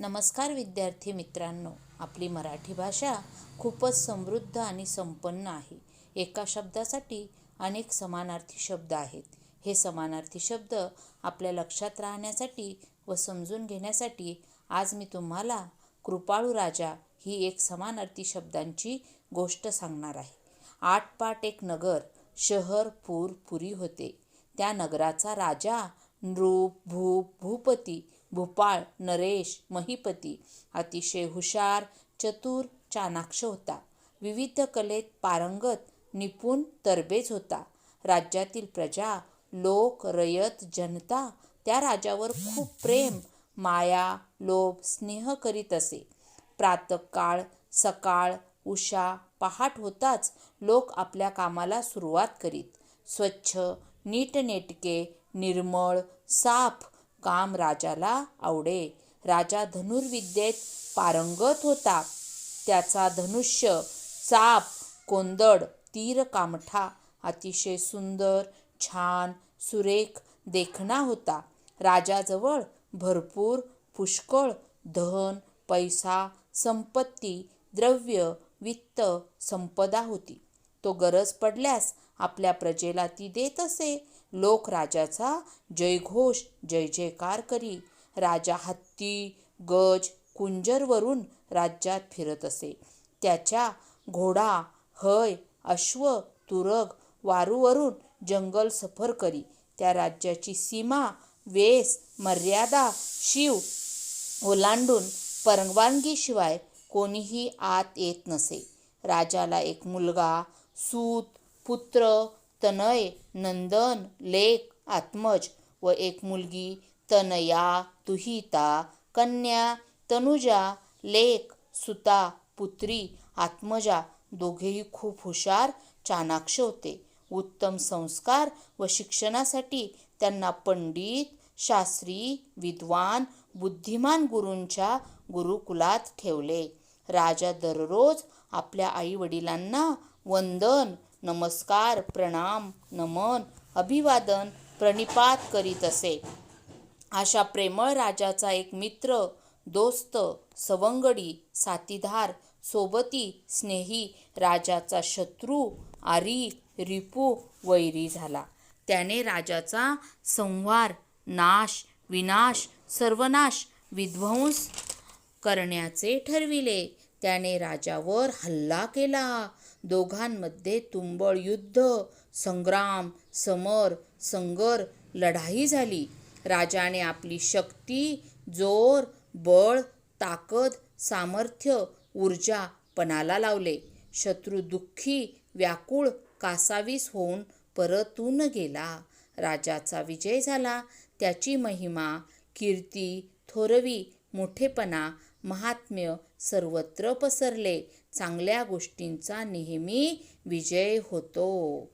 नमस्कार विद्यार्थी मित्रांनो. आपली मराठी भाषा खूपच समृद्ध आणि संपन्न आहे. एका शब्दासाठी अनेक समानार्थी शब्द आहेत. हे समानार्थी शब्द आपल्या लक्षात राहण्यासाठी व समजून घेण्यासाठी आज मी तुम्हाला कृपाळू राजा ही एक समानार्थी शब्दांची गोष्ट सांगणार आहे. आठपाट एक नगर शहर पूर पुरी होते. त्या नगराचा राजा नृप भूप भूपती भूपाळ नरेश महिपती अतिशय हुशार चतुर चाणाक्ष होता. विविध कलेत पारंगत निपुण तरबेज होता. राज्यातील प्रजा लोक रयत जनता त्या राजावर खूप प्रेम माया लोभ स्नेह करीत असे. प्रातकाळ सकाळ उषा पहाट होताच लोक आपल्या कामाला सुरुवात करीत. स्वच्छ नीटनेटके निर्मळ साफ काम राजाला आवडे. राजा धनुर्विद्येत पारंगत होता. त्याचा धनुष्य चाप कोंदड तीर कामठा अतिशय सुंदर छान सुरेख देखणा होता. राजाजवळ भरपूर पुष्कळ धन पैसा संपत्ती द्रव्य वित्त संपदा होती. तो गरज पडल्यास आपल्या प्रजेला ती देत असे. लोक राजाचा जयघोष जय जयकार करी. राजा हत्ती गज कुंजरवरून राज्यात फिरत असे. त्याच्या घोडा हय अश्व तुरग वारूवरून जंगल सफर करी. त्या राज्याची सीमा वेस मर्यादा शिव ओलांडून परवानगीशिवाय कोणीही आत येत नसे. राजाला एक मुलगा सूत पुत्र तनय नंदन लेख आत्मज व एक मुलगी तनया तुहिता कन्या तनुजा लेख सुता पुत्री आत्मजा दोघेही खूप हुशार चाणाक्ष होते. उत्तम संस्कार व शिक्षणासाठी त्यांना पंडित शास्त्री विद्वान बुद्धिमान गुरूंच्या गुरुकुलात ठेवले. राजा दररोज आपल्या आईवडिलांना वंदन नमस्कार प्रणाम नमन अभिवादन प्रणिपात करीत असे. अशा प्रेमळ राजाचा एक मित्र दोस्त सवंगडी साथीदार सोबती स्नेही राजाचा शत्रू आरी रिपू वैरी झाला. त्याने राजाचा संहार नाश विनाश सर्वनाश विध्वंस करण्याचे ठरविले. त्याने राजावर हल्ला केला. दोघांमध्ये तुंबळ युद्ध संग्राम समर संगर लढाई झाली. राजाने आपली शक्ती जोर बळ ताकद सामर्थ्य ऊर्जा पणाला लावले. शत्रू दुःखी व्याकुळ कासावीस होऊन परतून गेला. राजाचा विजय झाला. त्याची महिमा कीर्ती थोरवी मोठेपणा महात्म्य सर्वत्र पसरले. चांगल्या गोष्टींचा नेहमी विजय होतो.